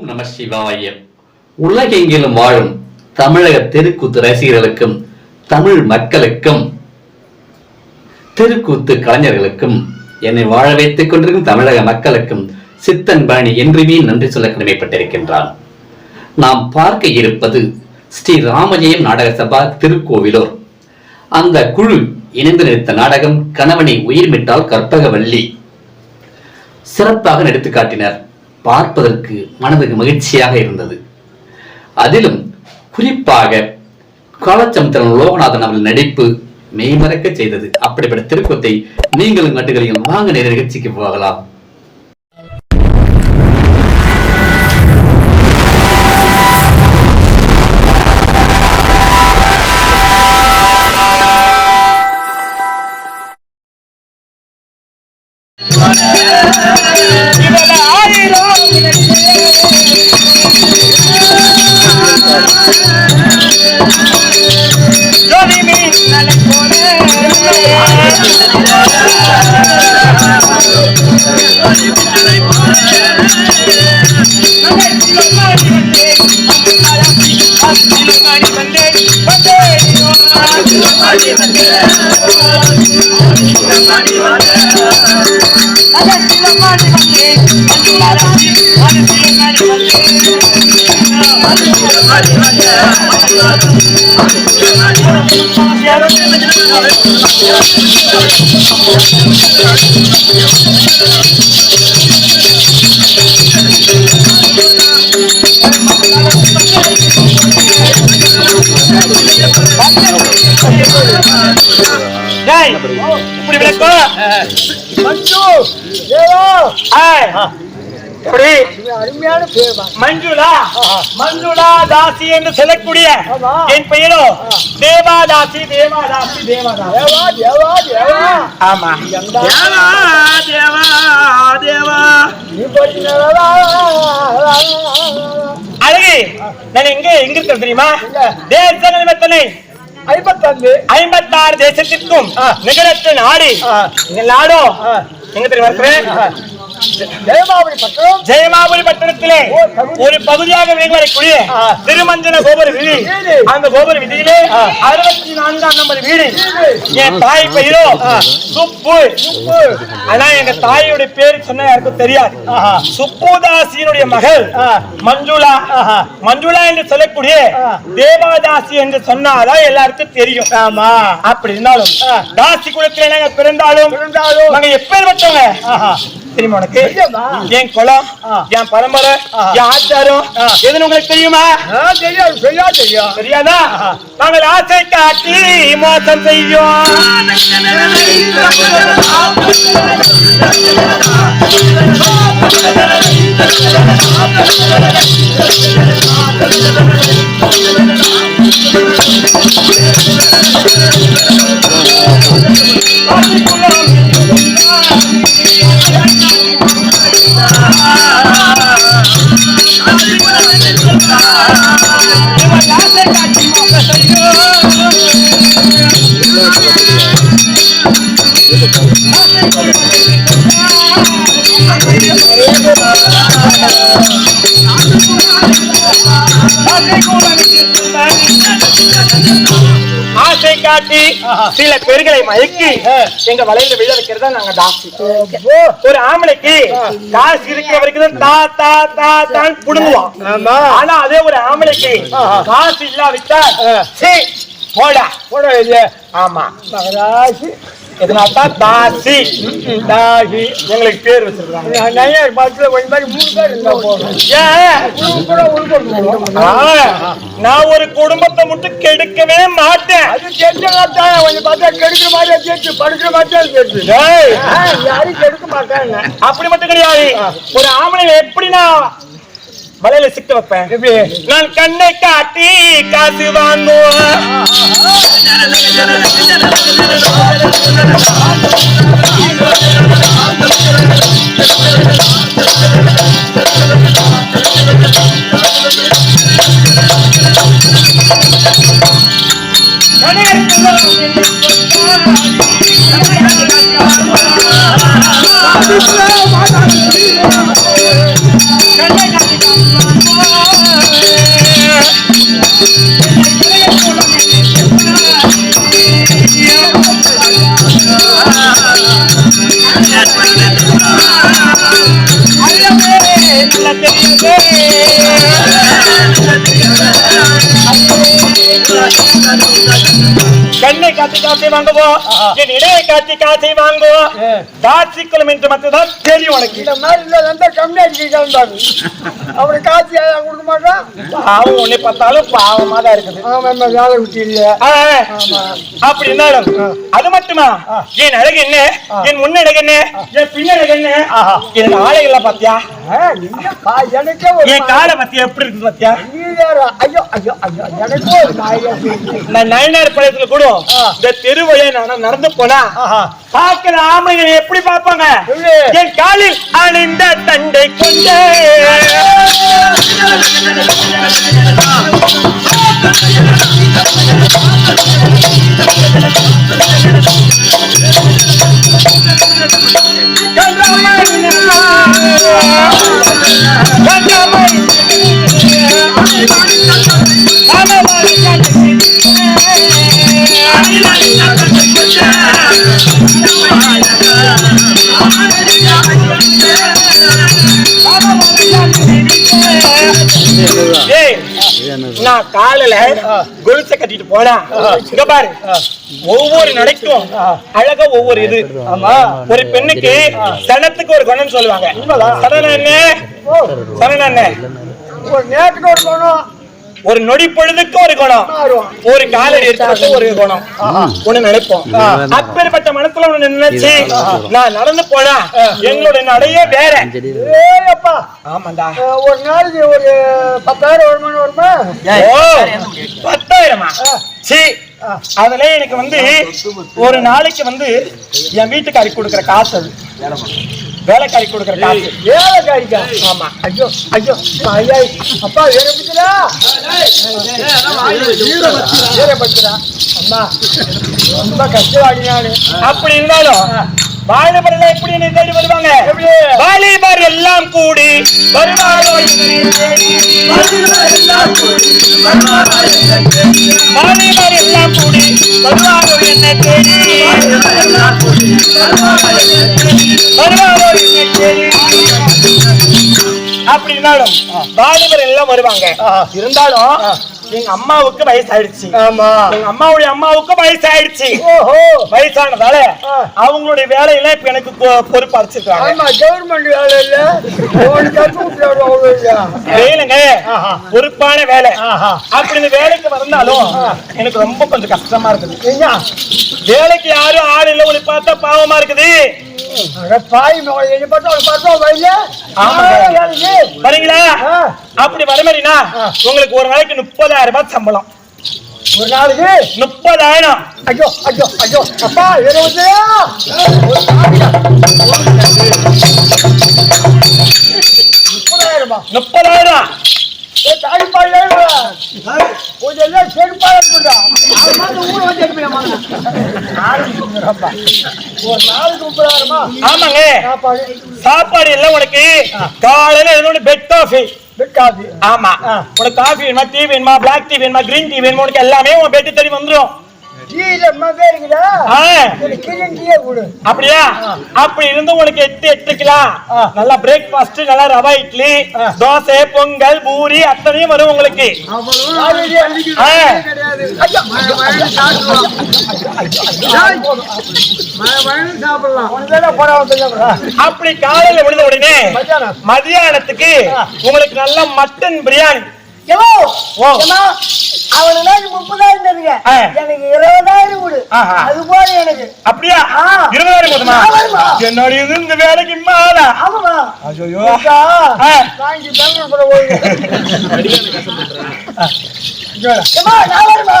ஓம் நம சிவாய. உலகெங்கிலும் வாழும் தமிழக தெருக்கூத்து ரசிகர்களுக்கும் தமிழ் மக்களுக்கும் தெருக்கூத்து கலைஞர்களுக்கும் என்னை வாழ வைத்துக் கொண்டிருக்கும் தமிழக மக்களுக்கும் சித்தன் பழனி என்றுமே நன்றி சொல்ல கடமைப்பட்டிருக்கின்றான். நாம் பார்க்க இருப்பது ஸ்ரீ ராமஜெயம் நாடக சபா திருக்கோவிலூர். அந்த குழு இணைந்து நடித்த நாடகம் கணவனை உயிர்மிட்டால் கற்பகவல்லி. சிறப்பாக நடித்து காட்டினர். பார்ப்பதற்கு மனதுக்கு மகிழ்ச்சியாக இருந்தது. அதிலும் குறிப்பாக காலச்சமுத்திரன் லோகநாதன் அவர்கள் நடிப்பு மெய்மறக்க செய்தது. அப்படிப்பட்ட திருப்பத்தை நீங்களும் கட்டுகளையும் வாங்க நேர நிகழ்ச்சிக்கு போகலாம். டேய், இப்படி ஏய், இப்படி அருமையான பேர் மஞ்சுளா? மஞ்சுளா தாசி என்று சொல்லக்கூடிய. என் பெயரோ? தேவாதாசி தேவாதாசி தேவாதாசி. தேவா தேவா ஆமா? தேவா தேவா தேவா. நீ படிக்கிறதா அழகு நான் எங்க? எங்க இருக்கிறேன் தெரியுமா? எங்க? தேச நிலமத்தனை ஐம்பத்தஞ்சு ஐம்பத்தாறு. தேசத்திற்கும் நிகழற்ற நாடு. எங்க நாடும். எங்க தெரியுமா இருக்கிறேன் ஜெயமாபுரி பட்டணத்திலே. ஒரு பகுதியாக விளங்கக்கூடிய. திருமஞ்சன கோபுர வீதி. அந்த கோபுர வீதியிலே. அறுபத்தி நான்காம் நம்பர் வீடு. என் தாய் பெயரோ. சுப்பு. ஆனா எங்க தாயோட பேர் சொன்னா யாருக்கும் தெரியாது. சுப்புதாசியினுடைய மகள். மஞ்சுளா. மஞ்சுளா என்று சொல்லக்கூடிய. தேவாதாசி என்று சொன்னாதான் எல்லாருக்கும் தெரியும் ஆமா அப்படி இருந்தாலும். தாசி குலத்திலே நாங்க பிறந்தாலும் பிறந்தாலும். நாங்க எப்பேற்பட்டவங்க. தெரியுமா உனக்கு? என் குலம் ஆ. என் பரம்பரை. என் ஆச்சாரம். எதுன்னு உங்களுக்கு தெரியுமா ஆ, தெரியும் சரியா தெரியும் தெரியாதா நாங்கள் ஆசை காட்டி மோசம் செய்யும் ஆசை காட்டி மோசம் செய்யும் ஆசை காட்டி சில பெண்களை மயக்கி எங்க வலையில விழ வைக்கிறதா நாங்க தாசி. ஒரு ஆம்பளைக்கு காசு இருக்கிற வரைக்கும் தா தா தா தான் புடுங்குவான் ஆமா. ஆனா அதே ஒரு ஆம்பளைக்கு காசு இல்லாவிட்டா சீ, போடா. போட ஆமா. மகராசி இதனால தான் தாசி தாசி. எங்களுக்கு பேர் வச்சிருக்காங்க. நிறைய பஸ்ல கொஞ்சம் மாதிரி மூணு பேர் இருந்தா போதும். ஏன் கூட உள்கொண்டு நான் ஒரு குடும்பத்தை மட்டும் கெடுக்கவே மாட்டேன். அது தெரிஞ்சதான் கொஞ்சம் பார்த்தா கெடுக்கிற மாதிரியே கேட்டு படுக்கிற மாதிரியே ஏய், யாரும் கெடுக்க மாட்டாங்க. அப்படி மட்டும் கிடையாது. ஒரு ஆம்பளை எப்படி நான் வலையில சிக்க வைப்பேன். நான் கண்ணை காட்டி காசு வாங்குவேன். கண்ணை காட்டி கண்ணை காத்தி காத்தி வாங்குவோம் என் இடையை காத்தி காத்தி வாங்குவோம் தாட்சிக்குளம் என்று மட்டும்தான் தெரியும் உனக்கு. இந்த மாதிரி இல்ல எந்த கிளம்பாரு அவனுக்கு காட்சி அவன் கொடுக்க மாட்டான் பாவம் உன்னை பார்த்தாலும் பாவமா தான் இருக்குது வேலை விட்டு இல்ல அப்படி இருந்தாலும் அது மட்டுமா? என் அழகு என்ன? என் முன்னழகு என்ன? என் பின்னழகு என்ன? என் ஆளைகளை பாத்தியா எனக்கே ஒரு என் காலை பத்தியா எப்படி இருக்குது பாத்தியா ஐயோ ஐயோ ஐயோ எனக்கே. நான் நயனார் பழையத்துல கூட இந்த தெரு வழியா நான் நடந்து போனா. பாக்குற ஆமைகளை எப்படி பார்ப்பாங்க? என் காலில் அணிந்த தண்டை கொண்ட. ஏய், நான் காலையில கொலுசை கட்டிட்டு போனா இங்க பாரு ஒவ்வொரு நடைக்கும் அழகா ஒவ்வொரு இது. ஒரு பெண்ணுக்கு சனத்துக்கு ஒரு குணம் சொல்லுவாங்க. சரண என்ன சரண என்ன ஒரு நேற்றுக்கு ஒரு போனோம் ஒரு நொடி பொழுதுக்கு ஒரு குணம். ஒரு காலடி எடுத்து ஒரு குணம். ஒண்ணு நினைப்போம் அப்பேற்பட்ட மனசுல ஒண்ணு நினைச்சு நான் நடந்து போனா எங்களுடைய நடையே வேற. ஏப்பா ஆமாண்டா. ஒரு நாளைக்கு ஒரு பத்தாயிரம் வருமானம் வருமா ஓ பத்தாயிரமா? சீ. அதுல எனக்கு வந்து ஒரு நாளைக்கு வந்து என் வீட்டுக்காரி கொடுக்குற காசு அது. வேலைக்காரி கொடுக்குற காசு. வேலைக்காரிக்கா? ஆமா. ஐயோ ஐயோ ஐயா அப்பா வீரபத்திரா வீரபத்திரா அம்மா ரொம்ப கஷ்டவாடி நானு. அப்படி இருந்தாலும் வாலிபர்கள் எப்படி என்னை தேடி வருவாங்க? வாலிபர் எல்லாம் கூடி வருவாரோ. வாலிபர் எல்லாம் கூடி வருவாரோ என்னை தேடி வருவாரோ என்னை தேடி வாலிபர் எல்லாம் வருவாங்க. இருந்தாலும் எங்க அம்மாவுக்கு வயசாயிடுச்சு. ஆமா. எங்க அம்மாவுடைய அம்மாவுக்கு வயசாயிடுச்சு. ஓஹோ. வயசானதால. அவங்களுடைய வேலையெல்லாம் இப்ப எனக்கு பொறுப்பு அடிச்சிருக்காங்க ஆமா கவர்மெண்ட் வேலை இல்ல வேலைங்க. பொறுப்பான வேலை. அப்படி இந்த வேலைக்கு வந்தாலும் எனக்கு ரொம்ப கொஞ்சம் கஷ்டமா இருக்குது. வேலைக்கு யாரும் ஆள் இல்ல உனக்கு பார்த்தா பாவமா இருக்குது. பாய் வரீங்களா. அப்படி வர மாதிரினா உங்களுக்கு ஒரு நாளைக்கு முப்பதாயிரம் ரூபாய் சம்பளம். ஒரு நாளைக்கு? முப்பதாயிரம். ஐயோ ஐயோ ஐயோ. அப்பா இருபது முப்பதாயிரமா? முப்பதாயிரம். கொஞ்சம் எல்லாம் செருப்பாக இருக்குடா. ஊர் வந்து எடுப்பேன் ஒரு நாளைக்கு முப்பதாயிரமா ஆமாங்க. சாப்பாடு? சாப்பாடு எல்லாம் உனக்கு. காலையில எழுந்தோட பெட் காஃபி பிக்காது ஆமா. ஆ. உனக்கு காஃபி வேணுமா? டீ வேணுமா? பிளாக் டீ வேணுமா? கிரீன் டீ வேணுமா? உனக்கு எல்லாமே உன் பெட்டு தேடி வந்துரும். டீல மகே இருக்குதா கொடு அப்படியா அப்படி இருந்து உனக்கு எட்டு எட்டுக்கலாம். நல்லா பிரேக்ஃபாஸ்ட் நல்லா ரவா இட்லி. தோசை பொங்கல் பூரி அத்தனையும் வரும் உங்களுக்கு. அப்படி காலையில விழுந்த உடனே. மதியானத்துக்கு. உங்களுக்கு நல்ல மட்டன் பிரியாணி. அவனுக்கு முப்பதாயிரம் தருங்க. எனக்கு இருபதாயிரம் கொடு. அது போல எனக்கு. அப்படியா. இருபதாயிரம் போதுமா. என்னோட இது இந்த வேலைக்கு மாலா ஆமாமா ஐயோ. வாங்கி பெங்களூர் போய். ஏம்மா, நான் வரேம்மா.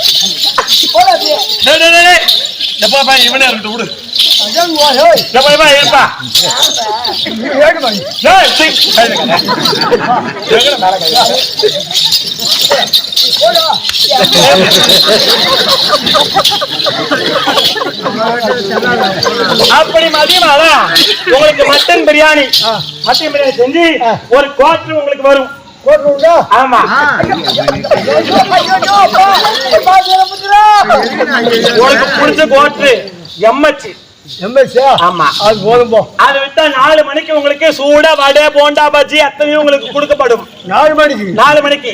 அப்படி மதியமாடா உங்களுக்கு மட்டன் பிரியாணி. மட்டன் பிரியாணி செஞ்சு ஒரு குவார்டர் உங்களுக்கு வரும். போட்டுருண்டா? ஆமா. உங்களுக்கு பிடிச்ச எம்எச் ஆமா அது போதும் போ அது விட்டா நாலு மணிக்கு உங்களுக்கு சூடா வடை போண்டா பஜ்ஜி அத்தனையும் உங்களுக்கு கொடுக்கப்படும் நாலு மணிக்கு நாலு மணிக்கு.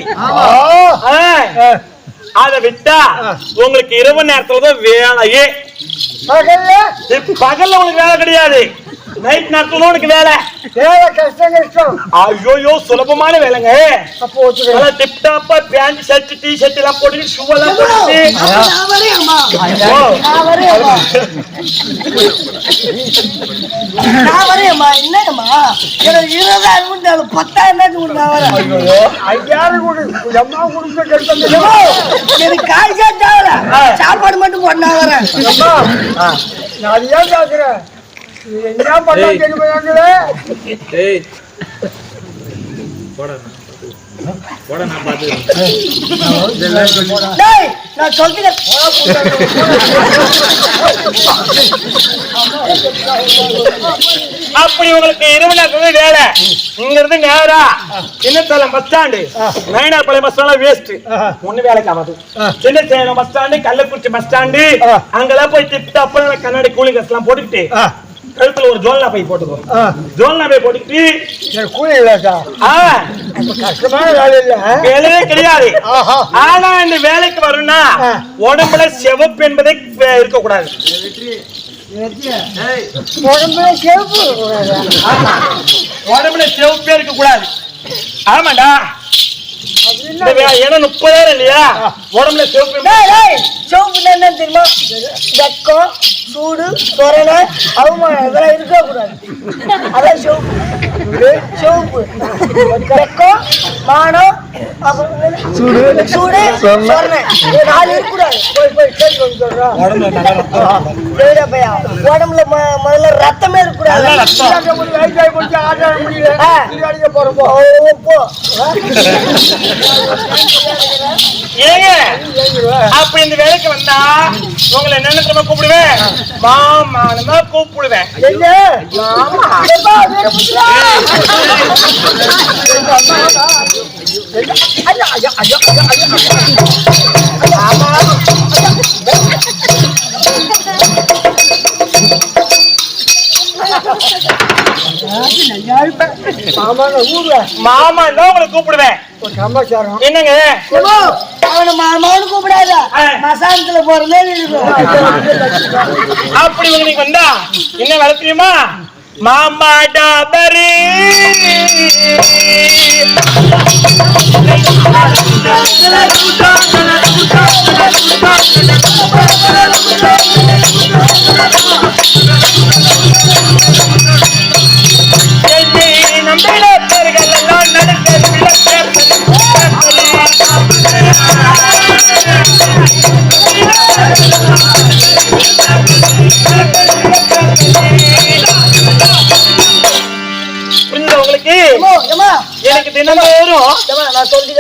அதை விட்டா உங்களுக்கு இரவு நேரத்துல தான் வேலையே பகல்ல உங்களுக்கு வேலை கிடையாது நைட் தான் உனக்கு வேலை. வேலை கஷ்டம் கஷ்டம் ஐயோ சுலபமான வேலைங்க. அப்போ நல்லா டிப் டாப்பா பேண்ட் ஷர்ட் டி ஷர்ட் எல்லாம் போட்டு ஷூ எல்லாம் போட்டு நான் வரேன்மா என்னங்கம்மா? எனக்கு இருபதாயிரம் கொடுத்தாலும் பத்தாயிரம் கொடுத்து நான் வரேன். ஐயாயிரம் கொடு. அம்மா கொடுத்து எனக்கு காய் தேவை சாப்பாடு மட்டும் நான் வரேன். நான் ஏன் கேட்கிறேன் என்ன பண்ணா தெரியுமா டேய் நான் சொல்கிறேன் அப்படி உங்களுக்கு இரவு நேரத்துல வேலை. இங்க இருந்து நேரா. சின்னத்தலம் bus stand Nainarpalayam bus stand waste ஒண்ணு வேலைக்கு ஆகாது Chinnasalem bus stand Kallakurichi bus stand அங்கெல்லாம் போய் டிப் டாப் கண்ணாடி கூலிங் ட்ரெஸ் எல்லாம் போட்டுக்கிட்டு கழுத்துல ஒரு ஜோல்னா பை போட்டுக்கோ. ஜோல்னா பை போட்டுக்கிட்டு கூலி இல்லக்கா கஷ்டமான வேலை இல்ல வேலையே கிடையாது. ஆனா இந்த வேலைக்கு வரும்னா உடம்புல செவப்பு என்பதே இருக்க கூடாது உடம்புல செவப்பு உடம்புல செவப்பே இருக்க கூடாது ஆமாடா ஏன்னா முப்பதாயிரம் இல்லையா? உடம்புல செவப்பு சிவப்பு என்ன தெரியுமா? வெக்கம் சூடு சொரணை அவமானம் இதெல்லாம் இருக்கக்கூடாது அதான் சிவப்பு சிவப்பு வெக்கம் மானம் அப்புறம் என்னது? சூடு சொரணை. இது நாலு இருக்கக்கூடாது. போய் போய் கேட்டு வந்து சொல்றோம் பையா. உடம்புல முதல்ல ரத்தமே இருக்கக்கூடாது. போ. ஏங்க அப்ப இந்த வேலைக்கு வந்தா உங்களை என்னென்ன தெரியுமா கூப்பிடுவேன் மாமான்னு தான் கூப்பிடுவேன் என்ன? மாமான்னு தான் உங்களை கூப்பிடுவேன். என்னங்க? அவனை மாமான்னு கூப்பிடாத மசாலத்துல போற மாதிரி இருக்கும் அப்படி உங்களுக்கு வந்தா என்ன வேலை தெரியுமா? மாமா டாபரி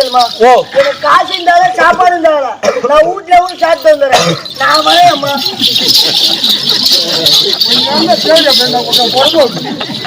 சொல்லிக்கிறேன்மா ஓ. எனக்கு காசு இருந்தாலும் சாப்பாடு இருந்தாலும் நான் வீட்டுல வந்து சாப்பிட்டு வந்துடுறேன். நான் வரேன் அம்மா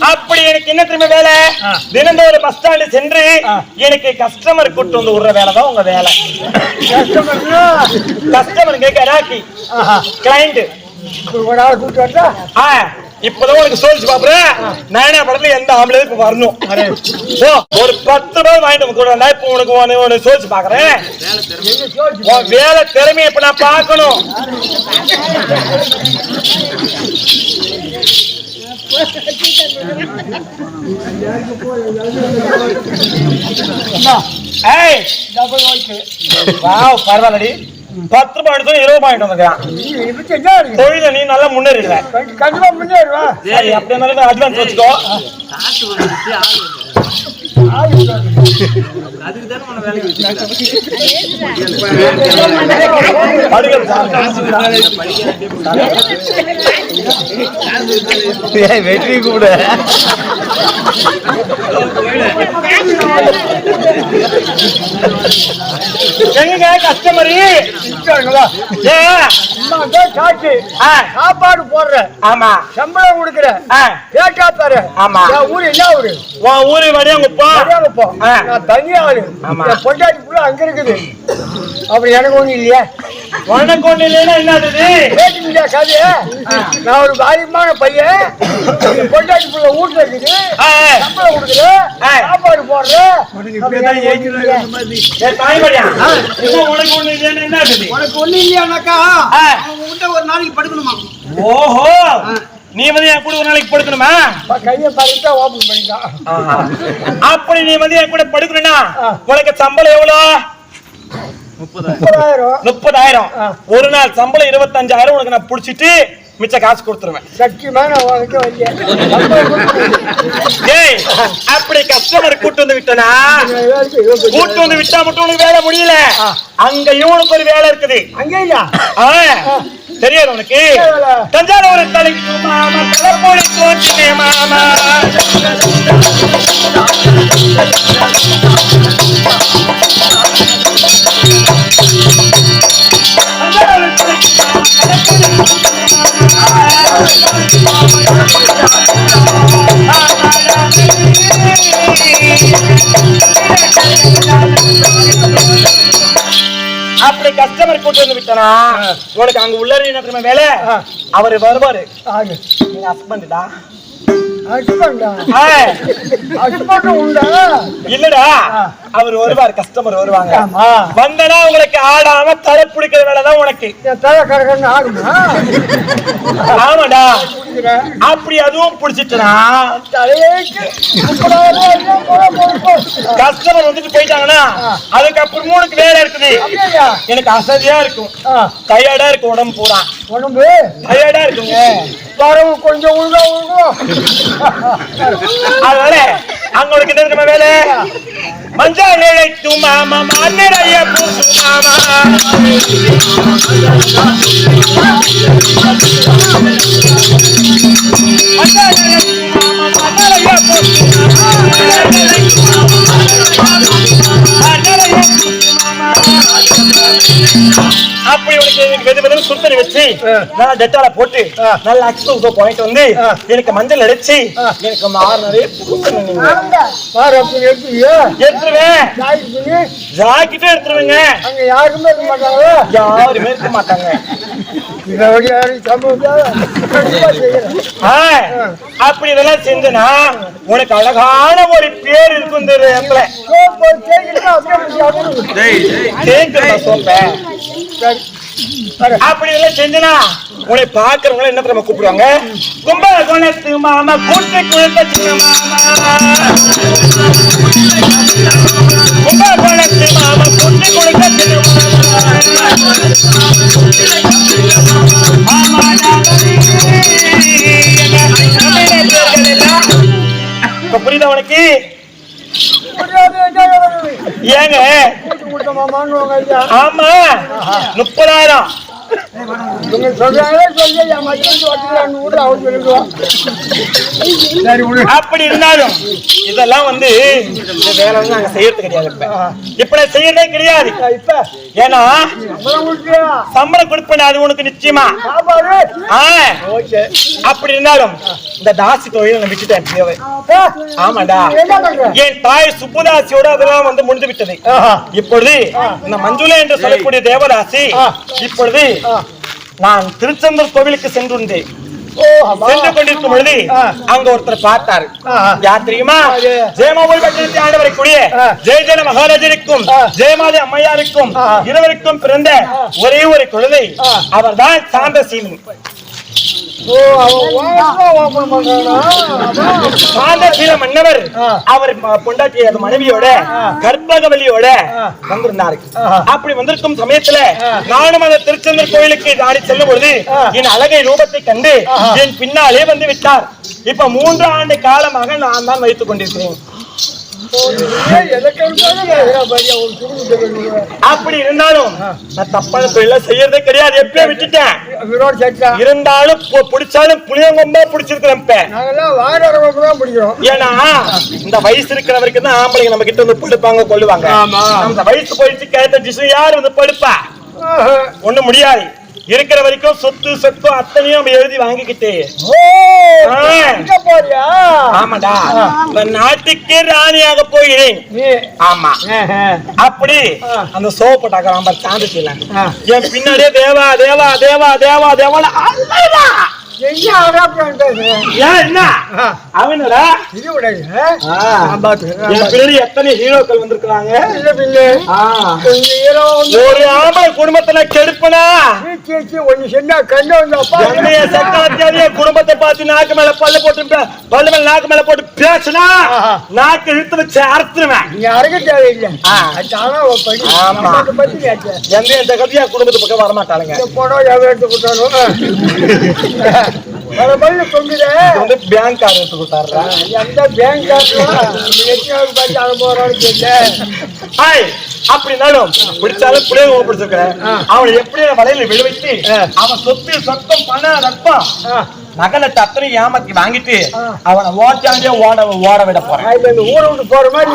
அப்படி எனக்கு என்ன திரும்ப வேலை? தினந்தோறும் பஸ் ஸ்டாண்டு சென்று எனக்கு கஸ்டமர் கூட்டு வந்து விடுற வேலை தான் உங்க வேலை. கஸ்டமர் கேட்க கிளைண்ட் ஆ. இப்பதான் உனக்கு சோதிச்சு பாப்புறேன் நானே படத்துல எந்த ஆம்பளை இப்ப வரணும். ஒரு பத்து ரூபாய் வாங்கிட்டு கூட இப்ப உனக்கு உன- சோதிச்சு பாக்குறேன். வேலை திறமையை இப்ப நான் பார்க்கணும். பரவாயில்லடி பத்து ரூபாய் எடுத்து இருபது இருக்கு தொழில நீ நல்லா முன்னேறிடுவ கண்டிப்பா முன்னேறுவா சரி அப்படி இருந்தாலும் அட்வான்ஸ் வச்சுக்கோ வெற்றி கூட எங்க கஸ்டமர் ஆ, சாப்பாடு போடுற ஆமா. சம்பளம் கொடுக்குற. ஆ, கேட்டா தர ஆமா. ஊரு என்ன ஊரு? ஊரு சரியாக போ ஆ. நான் தனியா ஆளு ஆமா. என் பொண்டாட்டி புள்ள அங்க இருக்குது. அப்படி எனக்கு ஒண்ணு இல்லையா. உனக்கு ஒண்ணு இல்லைன்னா என்னது? கேட்டுக்கிட்டா கதை நான் ஒரு பாரியமான பையன். என் பொண்டாட்டி புள்ள வீட்டுல இருக்குது. சம்பளம் கொடுக்குற ஆ. சாப்பாடு போடுற அப்படி எனக்கு ஒண்ணும் இல்லையா? ஏய், தாய்மடியா இன்னும் உனக்கு ஒண்ணு இல்லைன்னா என்னது? உனக்கு ஒண்ணு இல்லையானாக்கா? ஆ. அவங்க கிட்ட ஒரு நாளைக்கு படுக்கணுமா? ஓஹோ. நீ வந்து என் கூட ஒரு நாளைக்கு படுக்கணுமா? கையை பறித்தா ஓபன் பண்ணிட்டான் அப்படி நீ வந்து என் கூட படுக்கணும்னா. உனக்கு சம்பளம் எவ்வளவு முப்பதாயிரம். முப்பதாயிரம். ஒரு நாள் சம்பளம் இருபத்தஞ்சாயிரம் உனக்கு நான் புடிச்சிட்டு மிச்ச காசு கொடுத்துருவேன். ஏய் அப்படி கஸ்டமர் கூட்டு வந்து விட்டனா கூட்டு வந்து விட்டா மட்டும் உனக்கு வேலை முடியல. அங்க இவனுக்கு ஒரு வேலை இருக்குது. அங்கே இல்ல ஆ, தெரியாது உனக்கு? தஞ்சாவூர் தலைக்கு மாமா தலைப்பொழி தோற்றினே மாமா தலைக்கு மாமா, அப்படி கஸ்டமர் கூட்டு வந்து விட்டனா உனக்கு அங்க உள்ள என்ன வேலை. அவரு வருவாரு. ஹஸ்பண்டா உண்டா இல்லடா. அவர் வருவார் கஸ்டமர் வருவாங்க. ஆமா. வந்தனா உங்களுக்கு ஆடாம தலை பிடிக்கிற வேலை தான் உனக்கு. ஆமாடா. அப்படி அதுவும் பிடிச்சிட்டுனா கஸ்டமர் வந்துட்டு போயிட்டாங்கன்னா. அதுக்கப்புறமும் உனக்கு வேலை இருக்குது. எனக்கு அசதியா இருக்கும். டயர்டா இருக்கு உடம்பு பூரா. உடம்பு? டயர்டா இருக்குங்க. வரவு கொஞ்சம் உழுதா உழுகும் அதனால அங்க உனக்கு என்ன இருக்குமா வேலை? மஞ்சள் இழைத்து மாமா மண்ணிறைய பூசு மாமா. மஞ்சள் இழைத்து மாமா மண்ணிறைய பூசு மாமா. அப்படி உனக்கு வெது வெதுன்னு சுத்தரி வச்சு நல்லா டெட்டால போட்டு நல்லா அக்ஸு பாயிண்ட் வந்து எனக்கு மஞ்சள் அடிச்சு எனக்கு மாறு நிறைய அப்படி எடுத்துருவேன். பண்ணி ஜாக்கெட்டும் எடுத்துருவேங்க. அங்க யாருக்குமே இருக்க மாட்டாங்க யாருமே இருக்க மாட்டாங்க. யாரும் அப்படி இதெல்லாம் செஞ்சனா உனக்கு அழகான ஒரு பேர் இருக்கும் இந்த இடத்துல. அப்படி இதெல்லாம் செஞ்சனா உன்னை பாக்குறவங்க என்ன தெரியுமா கூப்பிடுவாங்க? கும்பகோணத்து மாமா கூட்டு குழந்த சின்ன மாமா. கும்பகோணத்து மாமா கூட்டு குழந்த புரியுதா உனக்கு. ஏங்க. ஆமா. முப்பதாயிரம். அப்படி இருந்தாலும் இதெல்லாம் வந்து வேலை நாங்க செய்யறது கிடையாது இப்ப. நான் செய்யறதே கிடையாது. இப்ப ஏன்னா சம்பளம் கொடுப்பேன் அது உனக்கு நிச்சயமா. அப்படி இருந்தாலும் இந்த தாசி தொழில் நான் விட்டுட்டேன் ஆமாடா. என் தாய் சுப்புதாசியோட அதெல்லாம் வந்து முடிந்து விட்டது. இப்பொழுது இந்த மஞ்சுளா என்று சொல்லக்கூடிய தேவதாசி இப்பொழுது நான் திருச்செந்தூர் கோவிலுக்கு ஆமா சென்று கொண்டிருக்கும் பொழுது. அங்க ஒருத்தர் பார்த்தாரு. யார் தெரியுமா யாரு? ஜெயமாமூல் பட்டணத்தை ஆண்டவரை கூடிய. ஜெய ஜன மகாராஜருக்கும். ஜெயமாதி அம்மையாருக்கும். இருவருக்கும் பிறந்த ஒரே ஒரு குழந்தை. அவர்தான் சாந்தசீலன் ஓ அவன் வாசா ஓபன் பண்றானா மாதசீல மன்னவர் அவர் பொண்டாட்டி மனைவியோட கற்பகவலியோட வந்திருந்தாரு. அப்படி வந்திருக்கும் சமயத்துல நானும் அந்த திருச்செந்தூர் கோயிலுக்கு நாடி செல்லும் பொழுது என் அழகை ரூபத்தை கண்டு என் பின்னாலே வந்து விட்டார். இப்ப மூன்று ஆண்டு காலமாக நான் தான் வைத்துக் கொண்டிருக்கிறேன். அப்படி இருந்தாலும் நான் தப்பான தொழில செய்யறதே கிடையாது. எப்பயே விட்டுட்டேன். இருந்தாலும் பிடிச்சாலும் புளியங்கொம்பா பிடிச்சிருக்கிறேன் ஏன்னா இந்த வயசு இருக்கிற வரைக்கும் தான் ஆம்பளைங்க நம்ம கிட்ட வந்து படுப்பாங்க கொள்ளுவாங்க அந்த வயசு போயிடுச்சு கேட்ட டிசு யார் வந்து படுப்பா? ஒண்ணும் முடியாது. இருக்கிற வரைக்கும் சொத்து சொத்து அத்தனையும் நம்ம எழுதி வாங்கிக்கிட்டு. ஆமாடா. நான் நாட்டுக்கே ராணியாக போகிறேன். ஆமா. அப்படி அந்த சோப்பட்டாக்க நம்ம சாந்திக்கலாம் என் பின்னாடியே தேவா தேவா தேவா தேவா தேவா குடும்பத்துல கெடுப்பனா? ஒண்ணு சொன்னா கண்ணு என்னைய சக்கரவர்த்தியாரிய குடும்பத்தை பார்த்து நாக்கு மேல பல்ல போட்டு பல்லு மேல நாக்கு மேல போட்டு பேசுனா. நாக்கு இழுத்து வச்சு அறுத்துருவேன். நீ அறக்க தேவையில்லை. எந்த எந்த கதையா குடும்பத்து பக்கம் வரமாட்டாளுங்க. படம் எவன் எடுத்து கொடுத்தாலும் தொங்குதே இது வந்து பேங்க் கார் எடுத்து கொடுத்தாருடா எந்த பேங்க் எத்தனாவது பார்த்து அங்க போறான்னு கேட்டேன் ஹாய் அப்படின்னாலும் பிடிச்சாலும் புளிய பிடிச்சிருக்கிறேன் அவனை எப்படி வலையில விழுவிட்டு அவன் சொத்து சொத்தம் பணம் ரத்தம் நகலை அத்தனை ஏமாத்தி வாங்கிட்டு அவனை ஓட்டாண்டே ஓட ஓட விட போறேன். இப்ப இந்த ஊரை விட்டு போற மாதிரி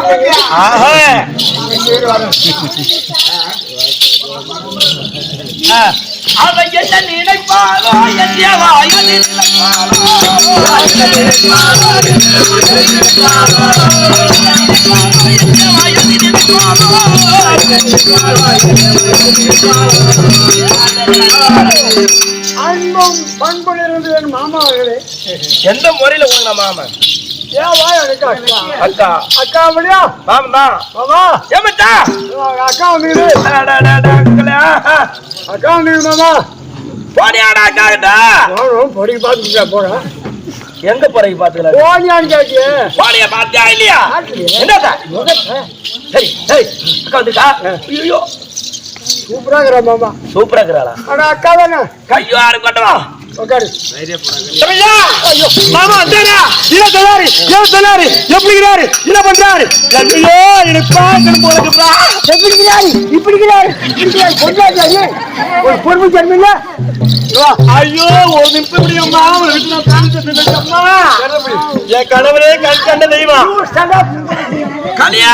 அவன் என்ன நினைப்பாரோ என்ன வாயு அன்பும் பண்பும் இருந்து என் மாமா அவர்களே. எந்த முறையில உங்க மாமன் எனக்கு அக்கா. அக்கா. தான் மாமா. ஏமாத்தா. அக்கா வந்துக்குது அக்கா வந்துக்குது மாமா? போனியாடா அக்காக்கிட்ட நானும் பொடி பார்த்துக்கிட்டா போறேன். எங்க போறீங்க பாத்துக்கல போனியான்னு கேட்டியே. போனியா பாத்தியா இல்லையா? என்னடா சரி சரி அக்கா வந்துக்கா ஐயோ. சூப்பரா இருக்கிற மாமா. சூப்பரா இருக்கிறாளா? அக்கா தானே? கையோ யாரு கொண்டவா உட்காரு அந்தாரா என்ன பண்றாரு? ஐயோ எனக்கு பார்க்கணும் போல இருக்குப்பா. எப்படி இருக்கிறாரு? இப்படி இருக்கிறாரு. இப்படி இருக்கிறாரு கொண்டாடி ஒரு பொறுப்பு தருமில்ல ஐயோ ஒரு நிமிஷம் அம்மா. என் கணவரே கண் கண்ட தெய்வம். கலியா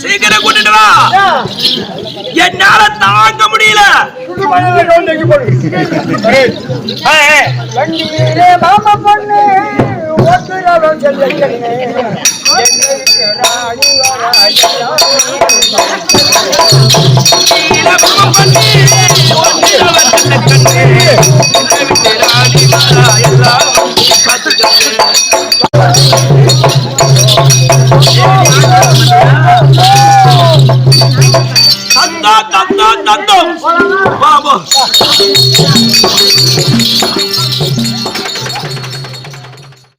சீக்கிரம் கூட்டிட்டு வா. என்னால தாங்க முடியல. மாமா பொண்ணு ஓட்டுறவன் செல்ல